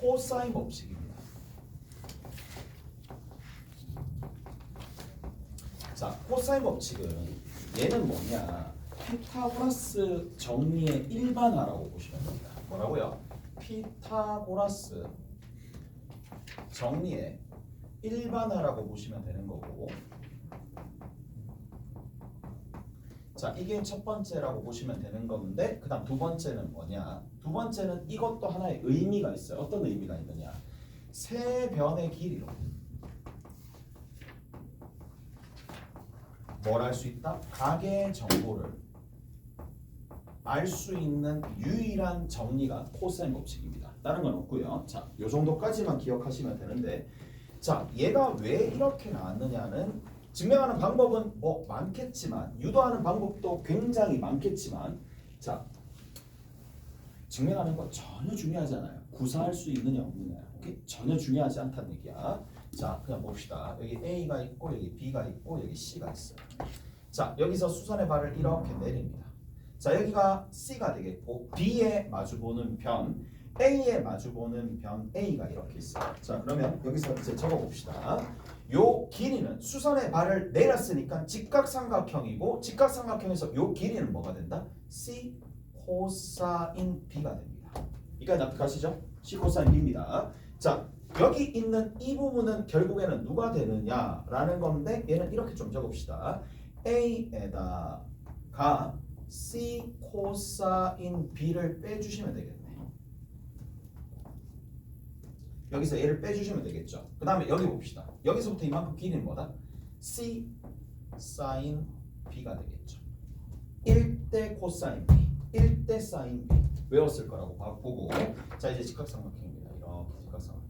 코사인 법칙입니다. 자, 코사인 법칙은 얘는 뭐냐? 피타고라스 정리의 일반화라고 보시면 됩니다. 뭐라고요? 피타고라스 정리의 일반화라고 보시면 되는 거고 자 이게 첫 번째라고 보시면 되는 건데 그 다음 두 번째는 뭐냐 두 번째는 이것도 하나의 의미가 있어요 어떤 의미가 있느냐 세 변의 길이로 뭘 할 수 있다? 가계 정보를 알 수 있는 유일한 정리가 코사인 법칙입니다. 다른 건 없고요. 자, 요 정도까지만 기억하시면 되는데, 자, 얘가 왜 이렇게 나왔느냐는 증명하는 방법은 뭐 많겠지만 유도하는 방법도 굉장히 많겠지만, 자, 증명하는 거 전혀 중요하지 않아요. 구사할 수 있느냐 없느냐, 오케이? 전혀 중요하지 않다는 얘기야. 자, 그냥 봅시다. 여기 A가 있고 여기 B가 있고 여기 C가 있어요. 자, 여기서 수선의 발을 이렇게 내립니다. 자, 여기가 C가 되겠고 B에 마주보는 변, A에 마주보는 변 A가 이렇게 있어요. 자, 그러면 여기서 이제 적어 봅시다. 요 길이는 수선의 발을 내렸으니까 직각삼각형이고 직각삼각형에서 요 길이는 뭐가 된다? C 코사인 B가 됩니다. 이까지 납득하시죠? C 코사인 B입니다. 자, 여기 있는 이 부분은 결국에는 누가 되느냐라는 건데 얘는 이렇게 좀 적읍시다. A에다가 C 코사인 B를 빼주시면 되겠네. 여기서 얘를 빼주시면 되겠죠. 그 다음에 여기 봅시다. 여기서부터 이만큼 길이는 뭐다? C 사인 B가 되겠죠. 1대 코사인 B, 1대 사인 B 외웠을 거라고 봐- 보고 자 이제 직각삼각형입니다. 이렇게 직각삼각형.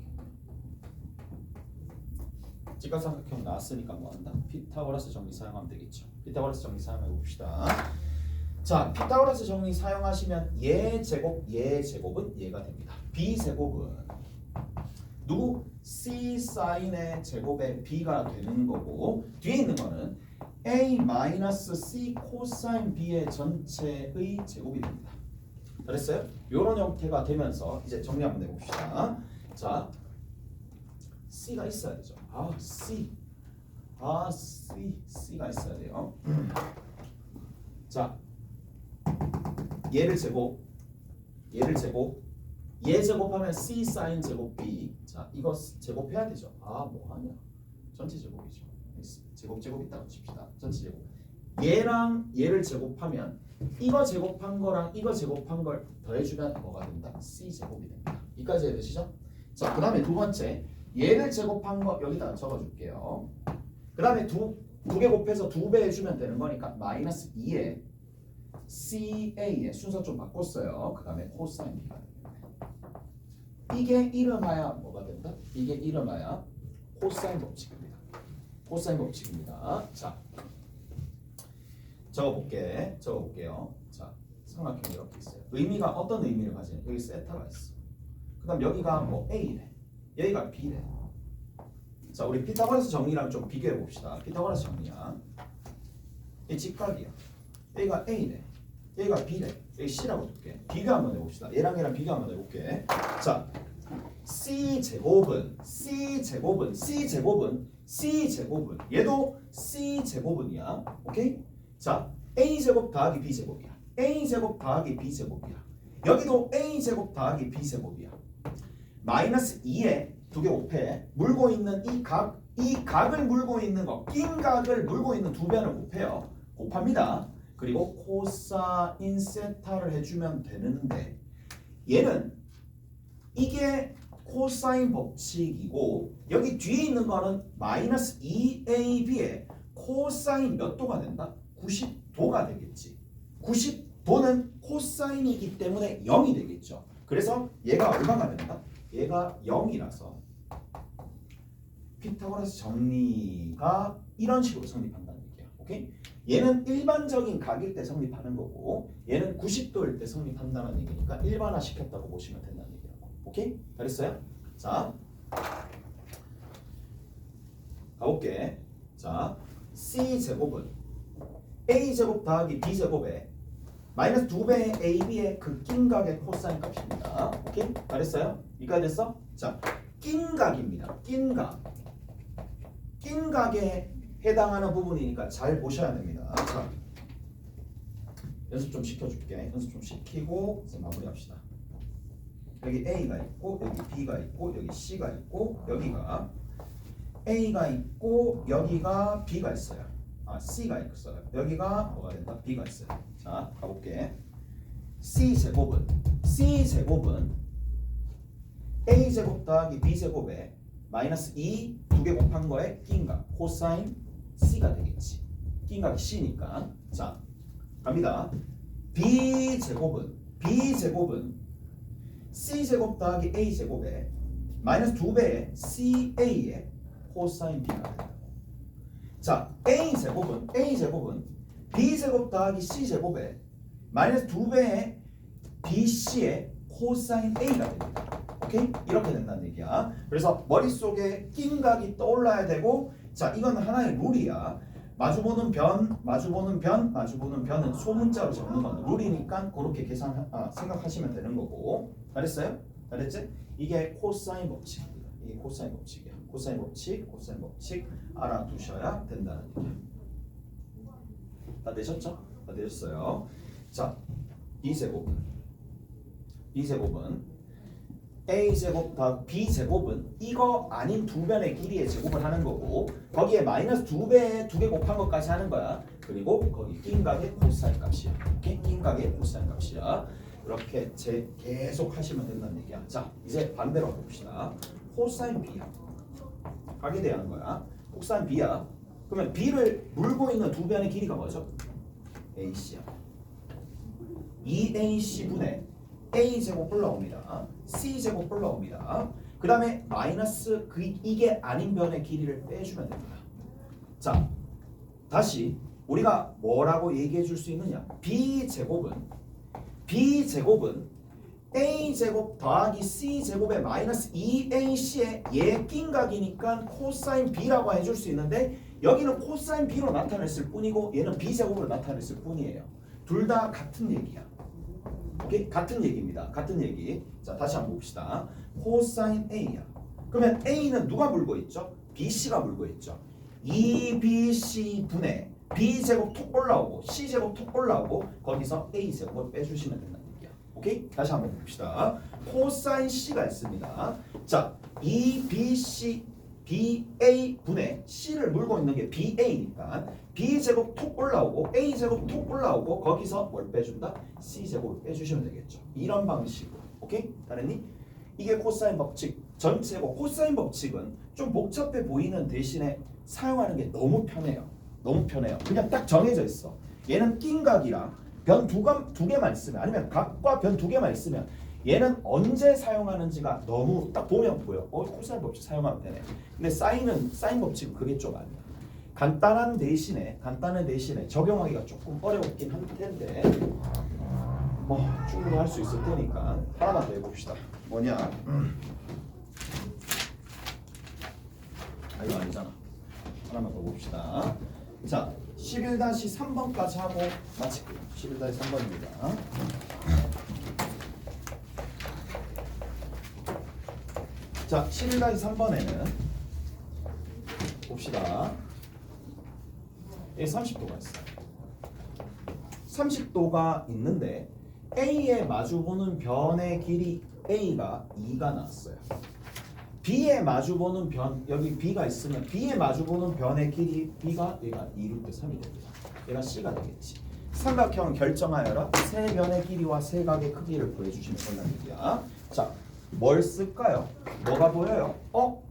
직각삼각형 나왔으니까 뭐한다? 피타고라스 정리 사용하면 되겠죠. 피타고라스 정리 사용해 봅시다. 자, 피타고라스 정리 사용하시면 얘 제곱, 얘 제곱은 얘가 됩니다. b 제곱은 누구? c 사인의 제곱의 b가 되는 거고 뒤에 있는 거는 a 마이너스 c 코사인 b의 전체의 제곱이 됩니다. 잘했어요? 이런 형태가 되면서 이제 정리 한번 해봅시다. 자, c가 있어야 되죠. 아, c, 아, c, c가 있어야 돼요. 자, 얘를 제곱, 얘를 제곱, 얘 제곱하면 c 사인 제곱 b. 자, 이거 제곱해야 되죠. 아, 뭐 하냐? 전체 제곱이죠. 제곱 제곱 있다고 칩시다. 전체 제곱. 얘랑 얘를 제곱하면 이거 제곱한 거랑 이거 제곱한 걸 더해주면 뭐가 된다? c 제곱이 됩니다. 이까지 해되시죠? 자, 그 다음에 두 번째 얘를 제곱한 거 여기다 적어줄게요. 그 다음에 두 두 개 곱해서 두 배 해주면 되는 거니까 마이너스 2에 CA의 순서 좀 바꿨어요. 그 다음에 코사인 B가 되겠네. 이게 이름하야 뭐가 된다? 이게 이름하야 코사인 법칙입니다. 코사인 법칙입니다. 자, 적어볼게. 적어볼게요. 자, 삼각형이 이렇게 있어요. 의미가 어떤 의미를 가지냐? 여기 세타가 있어. 그 다음 여기가 뭐 A래. 여기가 B래. 자, 우리 피타고라스 정리랑 좀 비교해 봅시다. 피타고라스 정리야. 이 직각이야. 여기가 A래. 여기가 B래. 여기 C라고 줄게. 비교 한번 해봅시다. 얘랑 얘랑 비교 한번 해볼게. 자, C 제곱은 C 제곱은 C 제곱은 C 제곱은 얘도 C 제곱은이야. 오케이? 자, A 제곱 더하기 B 제곱이야. A 제곱 더하기 B 제곱이야. 여기도 A 제곱 더하기 B 제곱이야. 마이너스 2에 두 개 곱해 물고 있는 이 각, 이 각을 물고 있는 거, 낀 각을 물고 있는 두 배를 곱해요. 곱합니다. 그리고 코사인 세타를 해주면 되는데 얘는 이게 코사인 법칙이고 여기 뒤에 있는 거는 마이너스 2ab의 코사인 몇 도가 된다? 90도가 되겠지. 90도는 코사인이기 때문에 0이 되겠죠. 그래서 얘가 얼마가 된다? 얘가 0이라서 피타고라스 정리가 이런 식으로 성립한다는 얘기야. 오케이? 얘는 일반적인 각일 때 성립하는 거고 얘는 90도일 때 성립한다는 얘기니까 일반화 시켰다고 보시면 된다는 얘기라고. 오케이? 잘했어요? 자 가볼게. 자 C 제곱은 A 제곱 더하기 B 제곱에 마이너스 2배의 AB의 극긴각의 코사인 값입니다. 오케이? 잘했어요? 이까지 됐어? 자, 낀각입니다. 낀각. 낀각에 해당하는 부분이니까 잘 보셔야 됩니다. 자, 연습 좀 시켜줄게. 연습 좀 시키고 이제 마무리합시다. 여기 A가 있고 여기 B가 있고 여기 C가 있고 여기가 A가 있고 여기가 B가 있어요. 아 C가 있어요. 여기가 뭐가 된다? B가 있어요. 자 가볼게. C 제곱은 C 제곱은 A 제곱 더하기 B 제곱에 마이너스 2 두 개 곱한 거에 낀각 코사인 C가 되겠지. 낀각이 C니까 자 갑니다. B 제곱은 B 제곱은 C 제곱 더하기 A 제곱에 마이너스 두 배의 CA의 코사인 B가 된다고. 자, A 제곱은 A 제곱은 B 제곱 더하기 C 제곱에 마이너스 두 배의 BC의 코사인 A가 됩니다. 오케이? 이렇게 된다는 얘기야. 그래서 머릿속에 낀각이 떠올라야 되고 자, 이건 하나의 룰이야. 마주보는 변, 마주보는 변, 마주보는 변은 소문자로 적는 건 룰이니까 그렇게 계산 아, 생각하시면 되는 거고 잘했어요? 잘했지? 이게 코사인 법칙입니다. 이게 코사인 법칙이야. 코사인 법칙, 코사인 법칙 알아두셔야 된다는 얘기야. 다 되셨죠? 다 되셨어요. 자, B 제곱은 B 제곱은 A 제곱 더 B 제곱은 이거 아닌 두 변의 길이의 제곱을 하는 거고 거기에 마이너스 두 배 두 개 곱한 것까지 하는 거야. 그리고 거기 낀각의 코사인 값이야. 오케이? 낀각의 코사인 값이야. 이렇게 제 계속 하시면 된다는 얘기야. 자, 이제 반대로 봅시다. 코사인 B야. 각에 대한 거야. 코사인 B야. 그러면 B를 물고 있는 두 변의 길이가 뭐죠? AC야. 2AC 분의 A 제곱 올라옵니다. C 제곱 올라옵니다. 그 다음에 마이너스 그 이게 아닌 변의 길이를 빼주면 됩니다. 자, 다시 우리가 뭐라고 얘기해 줄 수 있느냐? B 제곱은 B 제곱은 A 제곱 더하기 C 제곱의 마이너스 2AC의 얘 낀각이니까 코사인 B라고 해줄 수 있는데 여기는 코사인 B로 나타냈을 뿐이고 얘는 B 제곱으로 나타냈을 뿐이에요. 둘 다 같은 얘기야. 같은 얘기입니다. 같은 얘기. 자, 다시 한번 봅시다. 코사인 A야. 그러면 A는 누가 물고 있죠? BC가 물고 있죠. 2BC 분의 B 제곱 톡 올라오고 C 제곱 톡 올라오고 거기서 A 제곱을 빼주시면 된다는 얘기야. 오케이? 다시 한번 봅시다. 코사인 C가 있습니다. 자, 2BC BA 분의 C를 물고 있는 게 BA니까 B 제곱 톡 올라오고 A 제곱 톡 올라오고 거기서 뭘 빼준다? C 제곱을 빼주시면 되겠죠. 이런 방식으로. 오케이? 다른니? 이게 코사인 법칙 전체고 코사인 법칙은 좀 복잡해 보이는 대신에 사용하는 게 너무 편해요. 너무 편해요. 그냥 딱 정해져 있어. 얘는 낀각이랑 변두두 개만 있으면 아니면 각과 변 두 개만 있으면 얘는 언제 사용하는지가 너무 딱 보면 보여. 어, 코사인 법칙 사용하면 되네. 근데 사인은 사인 법칙은 그게 좀 아니야. 간단한 대신에 간단한 대신에 적용하기가 조금 어려웠긴 할 텐데 뭐 충분히 할 수 있을 테니까 하나만 더 해봅시다. 뭐냐? 음. 아 이거 아니잖아. 하나만 더 봅시다. 자, 11-3번까지 하고 마칠게요. 11-3번입니다. 자, 11-3번에는 봅시다. 에 30도가 있어요. 30도가 있는데 A에 마주보는 변의 길이 A가 2가 나왔어요. B에 마주보는 변 여기 B가 있으면 B에 마주보는 변의 길이 B가 얘가 2루트 3이 됩니다. 얘가 C가 되겠지. 삼각형을 결정하여라 세 변의 길이와 세 각의 크기를 구해주시면 된다는 얘기야. 자, 뭘 쓸까요? 뭐가 보여요? 어?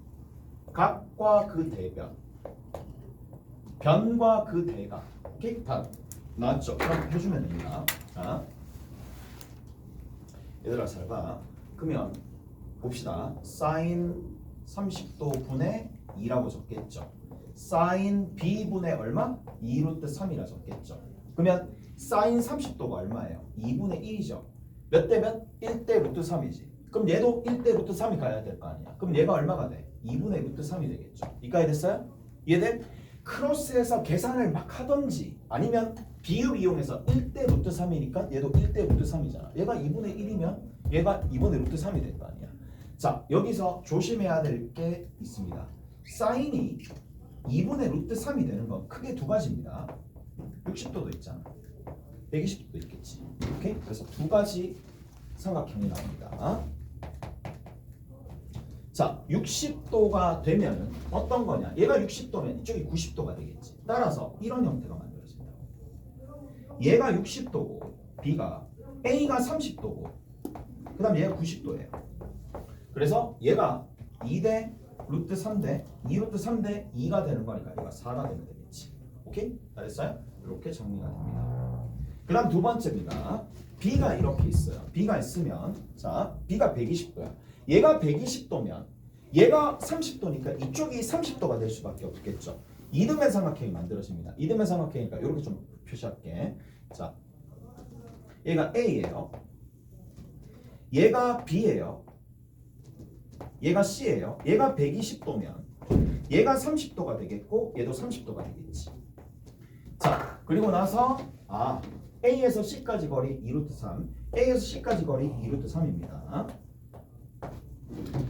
각과 그 대변. 변과 그 대가. 오케이? 답. 나왔죠? 그럼 해주면 됩니다. 자. 얘들아 잘 봐. 그러면 봅시다. 사인 30도 분의 2라고 적겠죠. 사인 b분의 얼마? 2루트 3이라 적겠죠. 그러면 사인 30도가 얼마예요? 2분의 1이죠. 몇 대 몇? 1대 루트 3이지. 그럼 얘도 1대 루트 3이 가야 될 거 아니야. 그럼 얘가 얼마가 돼? 2분의 루트 3이 되겠죠. 이까지 됐어요? 이해돼? 크로스해서 계산을 막 하던지 아니면 비읍 이용해서 1대 루트 3이니까 얘도 1대 루트 3이잖아. 얘가 2분의 1이면 얘가 2분의 루트 3이 될 거 아니야. 자 여기서 조심해야 될 게 있습니다. 사인이 2분의 루트 3이 되는 건 크게 두 가지입니다. 60도도 있잖아. 120도도 있겠지. 오케이? 그래서 두 가지 삼각형이 나옵니다. 자, 60도가 되면 어떤 거냐? 얘가 60도면 이쪽이 90도가 되겠지. 따라서 이런 형태가 만들어진다. 얘가 60도고 B가 A가 30도고 그다음 얘가 90도예요. 그래서 얘가 2대 루트 3대 2 루트 3대 2가 되는 거니까 얘가 4가 되면 되겠지. 오케이? 잘했어요? 이렇게 정리가 됩니다. 그다음 두 번째입니다. B가 이렇게 있어요. B가 있으면 자 B가 120도야. 얘가 120도면 얘가 30도니까 이쪽이 30도가 될 수밖에 없겠죠. 이등변 삼각형이 만들어집니다. 이등변 삼각형이니까 이렇게 좀 표시할게. 자, 얘가 A예요. 얘가 B예요. 얘가 C예요. 얘가 120도면 얘가 30도가 되겠고 얘도 30도가 되겠지. 자, 그리고 나서 아 A에서 C까지 거리 2루트 3, A에서 C까지 거리 2루트 3입니다.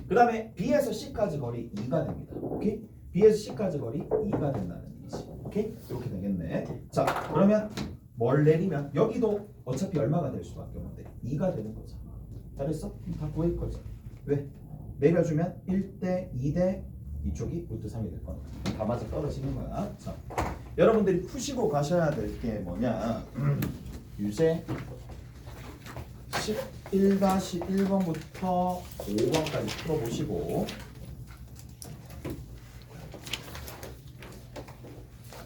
그 다음에 B에서 C까지 거리 2가 됩니다. 오케이? B에서 C까지 거리 2가 된다는 얘기지. 오케이? 이렇게 되겠네. 자, 그러면 뭘 내리면 여기도 어차피 얼마가 될 수밖에 없는데 2가 되는 거죠. 잘했어? 다 구할 거죠. 왜? 내려주면 1대 2대 이쪽이 루트 3이 될 거니까 다 맞아 떨어지는 거야. 자, 여러분들이 푸시고 가셔야 될 게 뭐냐? 유제 11-1번부터 5번까지 풀어보시고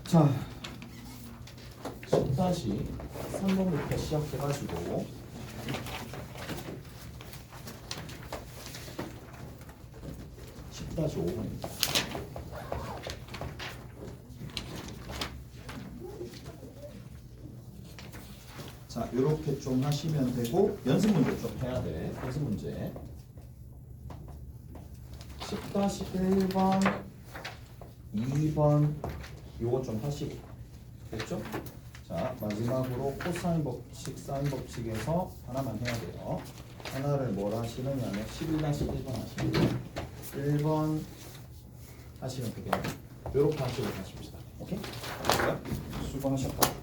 자 10-3번부터 시작해가지고 십 다시 5번입니다. 자, 이렇게 좀 하시면 되고 연습 문제 좀 해야 돼. 연습 문제. 10-1번, 2번 요거 좀 하시고 됐죠? 자, 마지막으로 코사인 법칙, 사인 법칙에서 하나만 해야 돼요. 하나를 뭘 하시느냐면 11-1번 하시면 돼요. 1번 하시면 되겠네요. 요렇게 하시고 가십시다. 오케이? 수고하셨다.